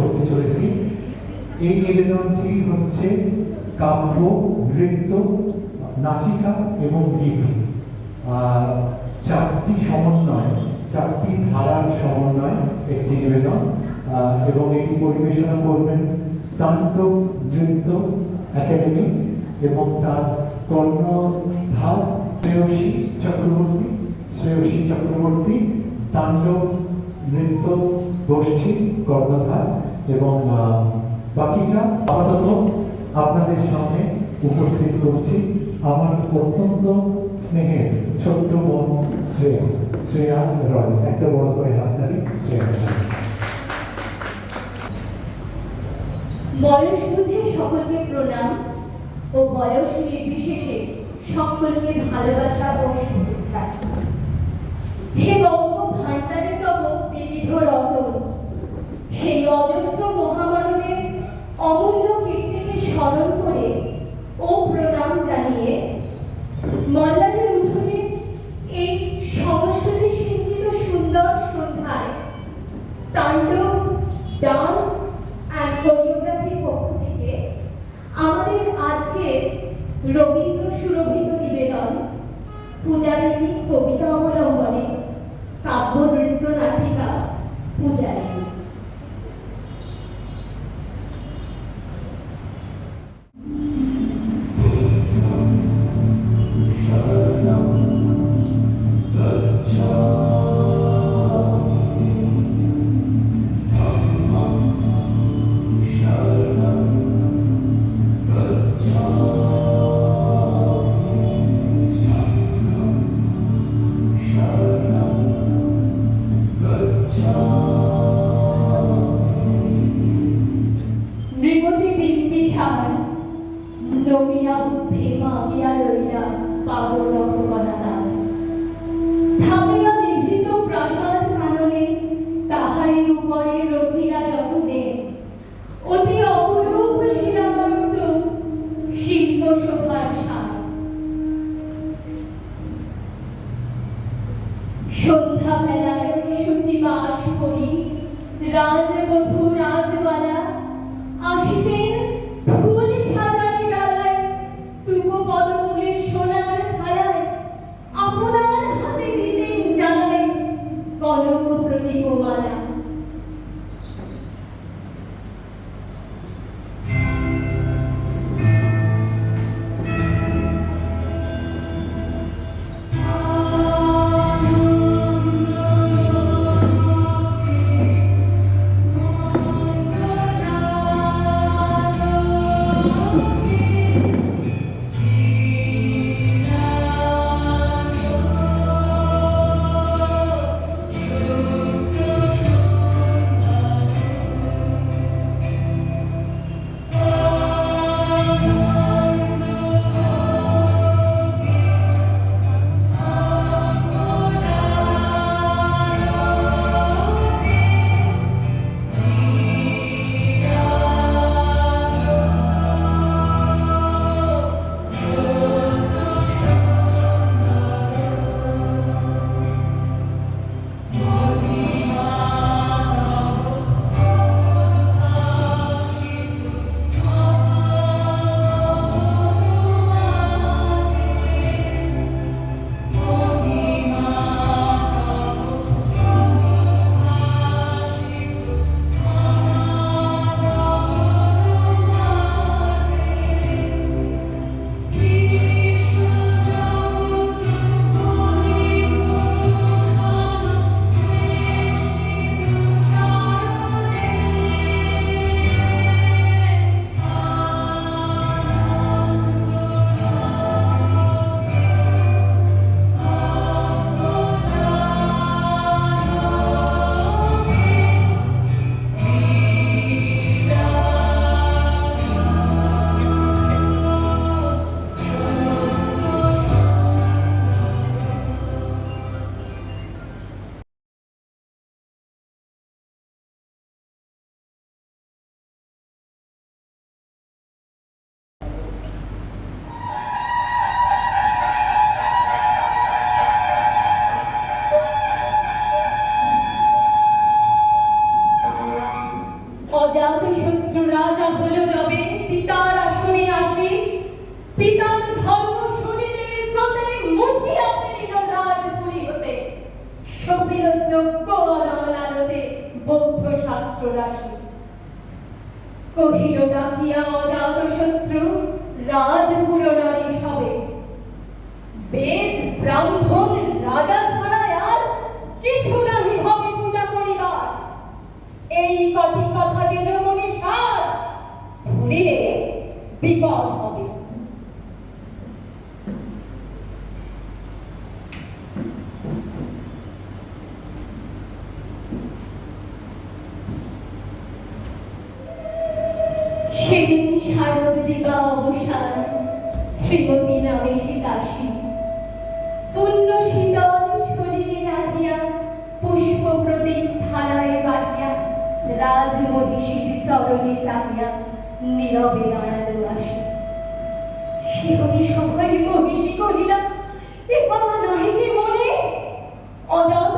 করতে চলেছি। এই নিবেদনটি হচ্ছে কাব্য, নৃত্য, নাটিকা এবং গীত চারটি সমন্বয়, চারটি ধারার সমন্বয় একটি নিবেদন। এবং এটি পরিবেশনা করবেন তাণ্ডব, নৃত্য, একাডেমি এবং তার কর্ণধার শ্রেয়সী চক্রবর্তী। শ্রেয়সী চক্রবর্তী তাণ্ডব, নৃত্য, গোষ্ঠী, কর্ণধার এবং বাকিটা আপাতত আপনাদের সামনে উপস্থিত করছি। আমার অত্যন্ত স্নেহের ছোট্ট বোন শ্রেয়া শ্রেয়া রয়, একটা বড় করে হাততালি শ্রেয়া বয়স বুঝে সকলকে প্রণাম ও বয়স নির্বিশেষে সকলকে ভালোবাসা ও শুভেচ্ছা। হে বঙ্গ ভান্ডারে তব বিবিধ রতন সেই অজস্র মহামানবের অমূল্য কীর্তিকে স্মরণ করে ও প্রণাম জানিয়ে মল্লাদের উঠোনে এই সংস্কৃতি সিঞ্চিত সুন্দর সন্ধ্যায় তাণ্ডব, ডান্স অ্যান্ড কোরিওগ্রাফির পক্ষ থেকে আমাদের আজকে রবীন্দ্র সুরভিত নিবেদন পূজারিনী কবিতা অবলম্বনে রাজবধূ রাজবালা অস্ত্র কহিল ডাকিয়া অজাত শত্রু, রাজপুর নারী সবে। বেদ, ব্রাহ্মণ, রাজা ছাড়া আর কিছু নাহি হবে পূজা করিবার। এই কপি কথা যেন মনে সার, ধরিলে বিপদ। সেদিন শারদীকা অবসান, শ্রীমতী নামে সে দাসী। পূর্ণ শীতল শরীরে নাহিয়া, পুষ্প প্রদীপ ধারায় বাড়িয়া রাজ চরণে চাহিয়া নীরবে দাঁড়াল আসি শিহরি সভায় মহিষী কহিলা, এ কথা নাহিনী মনে? অজাত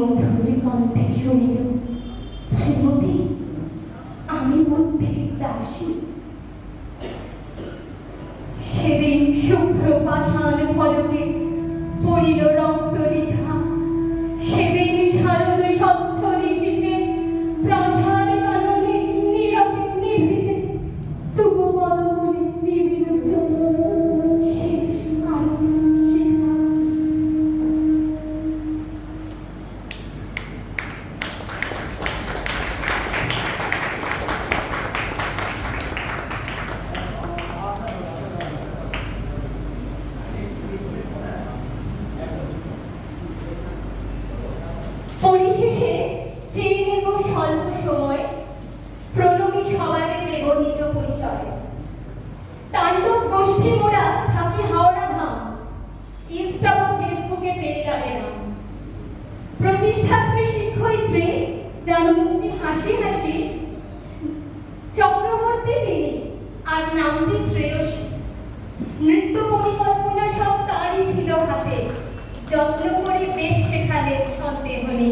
を振に込んで広げ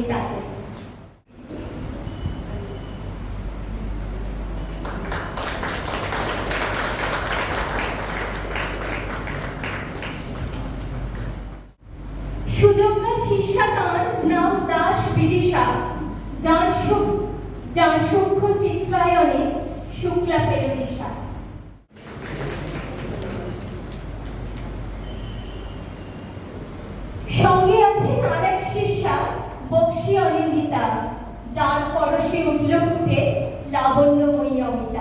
mensaje. Abon.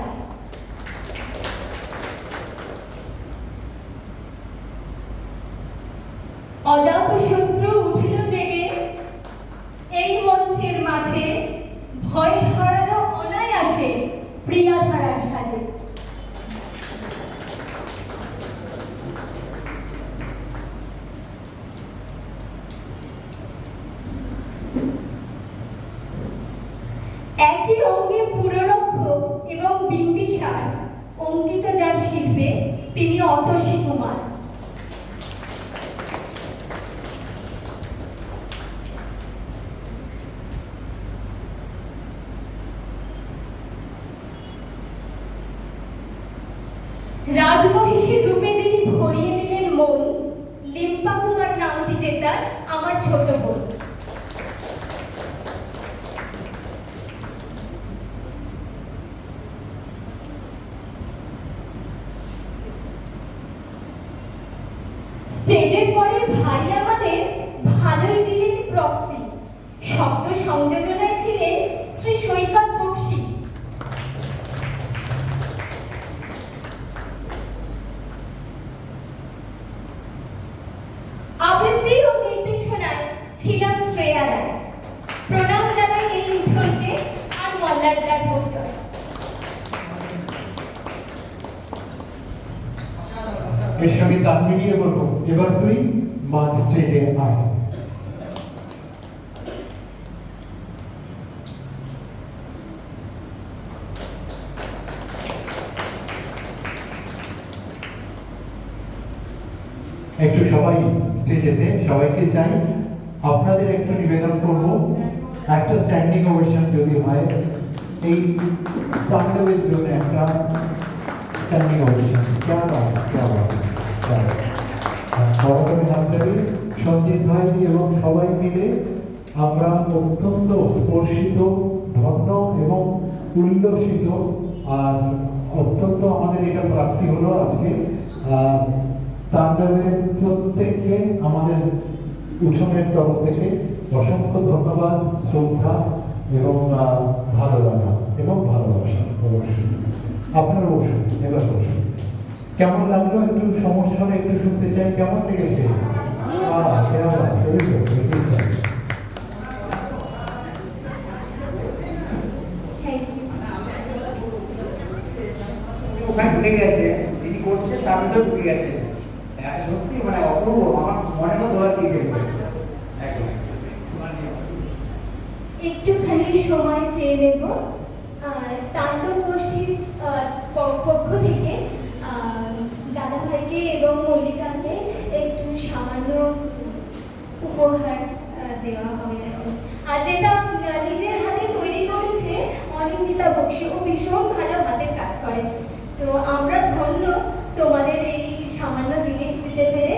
সঙ্গে মিলিয়ে বলব এবার তুই মাঝ স্টেজে আয়। একটু সবাই স্টেজেতে, সবাইকে চাই। আপনাদের একটু নিবেদন করব। একটা স্ট্যান্ডিং ওভেশন যদি হয়, এই তাণ্ডবের জন্য একটা স্ট্যান্ডিং ওভেশন কেমন? হয় সবাই নামদারি সঞ্জিত ভাই এবং সবাই মিলে আমরা অত্যন্ত স্পর্শিত ধন্য এবং উল্লসিত আর অত্যন্ত আমাদের এটা প্রাপ্তি হলো আজকে তাণ্ডবের প্রত্যেককে আমাদের উৎসবের তরফ থেকে অসংখ্য ধন্যবাদ শ্রদ্ধা এবং ভালো লাগা এবং ভালোবাসা, অবশ্যই। আপনার বসুন এবার কেমন লাগল? একটু সমস্যা একটু শুনতে চাই। কেমন লেগেছে? ওখানে ঢুকে গেছে যিনি করছে তার ভিতরে ঢুকে গেছে হ্যাঁ, সত্যি মানে অপূর্ব আমার মনে মতো ধরা দিয়ে গেছে একদম একটুখানি সময় চেয়ে নেব আর তাণ্ডব গোষ্ঠীর আহ, প- পক্ষ থেকে আহ, মল্লিকাকে একটু সামান্য উপহার আহ, দেওয়া হবে এখন আর যেটা আহ, নিজের হাতে তৈরি করেছে ও ভীষণ ভালো হাতের কাজ করে। তো আমরা ধন্য তোমাদের এই সামান্য জিনিস দিতে পেরে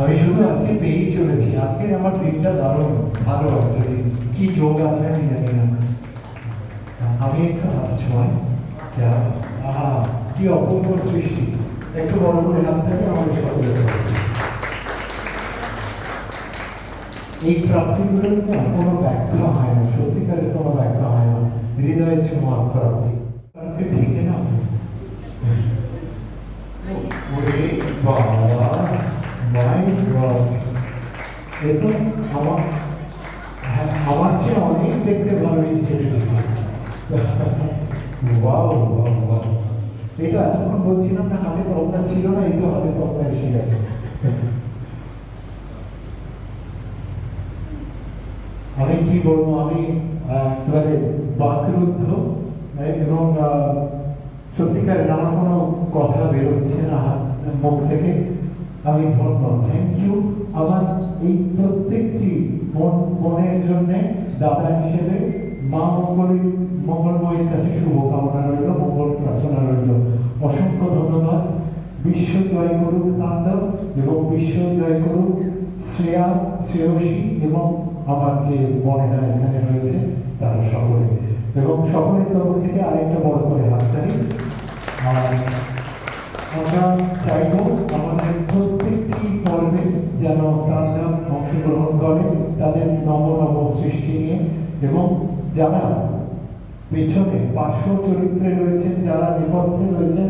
আমি শুধু আজকে পেয়েই চলেছি। আজকে আমার দিনটা দারুণ, ভালো দিন কি যোগ আছে আমি জানি না। আমি একটু হাত কি অপূর্ব সৃষ্টি। একটু বড় করে হাত থেকে আমাদের এই প্রাপ্তিগুলো কোনো ব্যাখ্যা হয় না, সত্যিকারের কোনো ব্যাখ্যা হয় না হৃদয়ের ছোঁয়া প্রাপ্তি। ঢেকে না। বাবা, মাই গড। এ তো আমার হ্যাঁ, আমার চেয়ে অনেক দেখতে ভালো এই ছেলেটি ওয়াও ওয়াও ওয়াও এটা এতক্ষণ বলছিলাম না, হাতে কলমটা ছিল না, এই তো হাতে কলমটা এসে গেছে। আমি কি বলব, আমি একেবারে বাকরুদ্ধ এবং সত্যিকারের আমার কোনো কথা বেরোচ্ছে না মুখ থেকে। আমি ধন্য থ্যাংক ইউ আমার এই প্রত্যেকটি মন, মনের জন্য দাদা হিসেবে মা মঙ্গলী, মঙ্গলময়ের কাছে শুভকামনা রইল, মঙ্গল প্রার্থনা রইল। অসংখ্য ধন্যবাদ। বিশ্ব জয় করুক তাণ্ডব এবং বিশ্ব জয় করুক শ্রেয়া, শ্রেয়সী এবং আমার যে বোনেরা এখানে রয়েছে, তারা সকলে। এবং সকলের তরফ থেকে আরেকটা বড় করে হাততালি আমরা চাইব আমাদের প্রত্যেকটি পর্বে যেন তারা অংশগ্রহণ করে, তাদের নব নব সৃষ্টি নিয়ে। এবং যারা পেছনে পার্শ্ব চরিত্রে রয়েছেন, যারা নেপথ্যে রয়েছেন,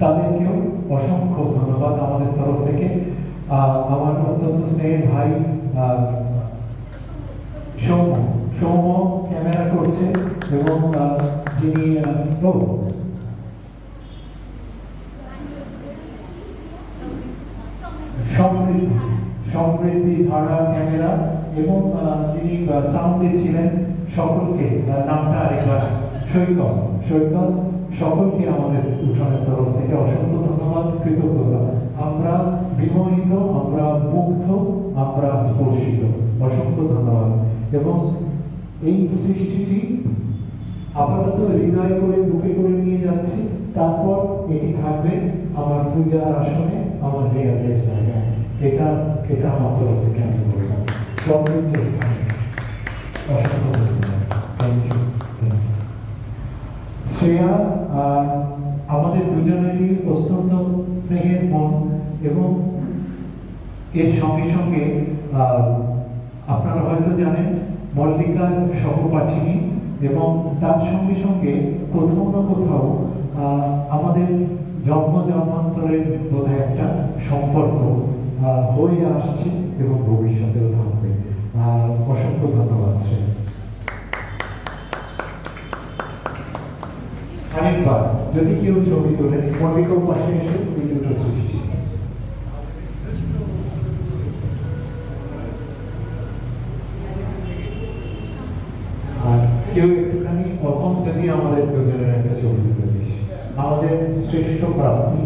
তাদেরকেও অসংখ্য ধন্যবাদ আমাদের তরফ থেকে। আমার অত্যন্ত স্নেহের ভাই সৌম্য। সৌম্য ক্যামেরা করছে এবং যিনি সমৃদ্ধি সমৃদ্ধি ধারা ক্যামেরা এবং যিনি সাউন্ডে ছিলেন সকলকে নামটা আরেকবার। সৈকত সৈকত সকলকে আমাদের উঠানের তরফ থেকে অসংখ্য ধন্যবাদ, কৃতজ্ঞতা। আমরা বিমোহিত, আমরা মুগ্ধ আমরা স্পর্শিত। অসংখ্য ধন্যবাদ। এবং এই সৃষ্টিটি আপাতত হৃদয় করে, বুকে করে নিয়ে যাচ্ছি। তারপর এটি থাকবে আমার পূজার আসনে, আমার রেয়াজের জায়গায়। এটা এটা আমার তরফ থেকে আমি বললাম। এখানে। অসংখ্য শ্রেয়া আহ, আমাদের দুজনেরই অত্যন্ত স্নেহের মন এবং এর সঙ্গে সঙ্গে আপনারা হয়তো জানেন মল্লিকার সহপাঠিনী এবং তার সঙ্গে সঙ্গে কোথাও না কোথাও আমাদের জন্ম জন্মান্তরের বোধহয় একটা সম্পর্ক হয়ে আসছে এবং ভবিষ্যতেও থাকবে। অসংখ্য ধন্যবাদ শ্রেয়া আরেকবার যদি কেউ ছবি তোলে মল্লিকাও পাশে এসে সৃষ্টি আর কেউ একটুখানি কখন যদি আমাদের প্রয়োজনের একটা ছবি তুলে আমাদের শ্রেষ্ঠ প্রাপ্তি